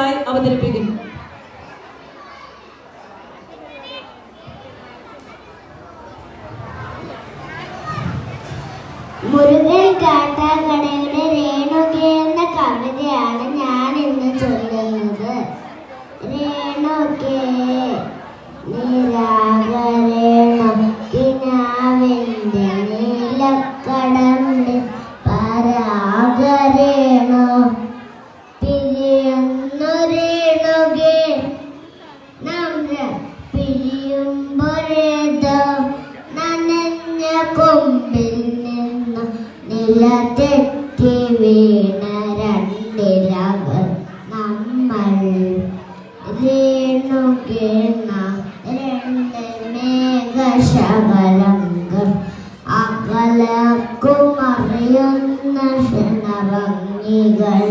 നിങ്ങൾക്കായി അവതരിപ്പിക്കുന്നു. മുരുകൻ രേണുക എന്ന കവിതയാണ് ഞാൻ ഇന്ന് ചൊല്ലുന്നത്. പിരിയുമ്പോഴേതോ നനഞ്ഞ കൊമ്പിൽ നിന്നു നിലതെറ്റി വീണ രണ്ടിലവർ നമ്മൾ. രേണുകേണ രണ്ട് അകലക്കുമറിയുന്ന ക്ഷണഭംഗികൾ.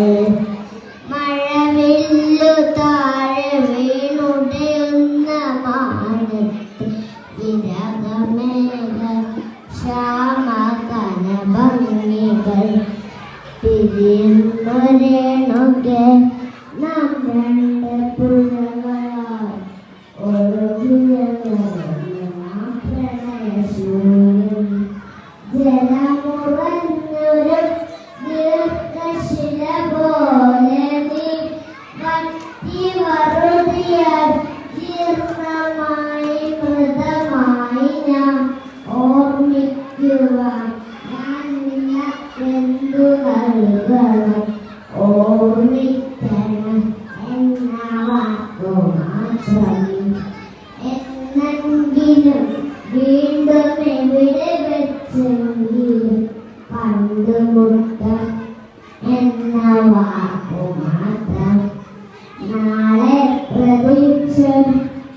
മഴവില്ലു താഴെ വീണുടയുന്ന ശ്യാമകനഭംഗികൾ നാം രണ്ട് പുഴകളാൽ ജലമുറഞ്ഞൊരു ദീർഘശില പോലെ നീ വറ്റി വറുതിയ ജീർണമായി മൃതമായി ഞാൻ ഓർമ്മിക്കുവാൻ എന്നെങ്കിലും വീണ്ടും എവിടെ വെച്ചെങ്കിലും കണ്ടുമുട്ട എന്ന വാക്കു മാത്രം നാളെ പ്രതീക്ഷ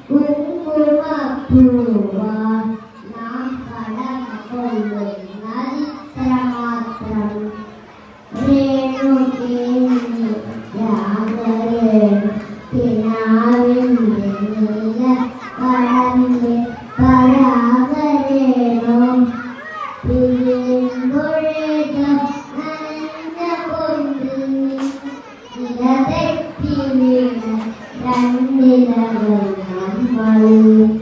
കുങ്കുമപ്പൂവാൻ Ni Đa Gần Hãm Hoa Lưu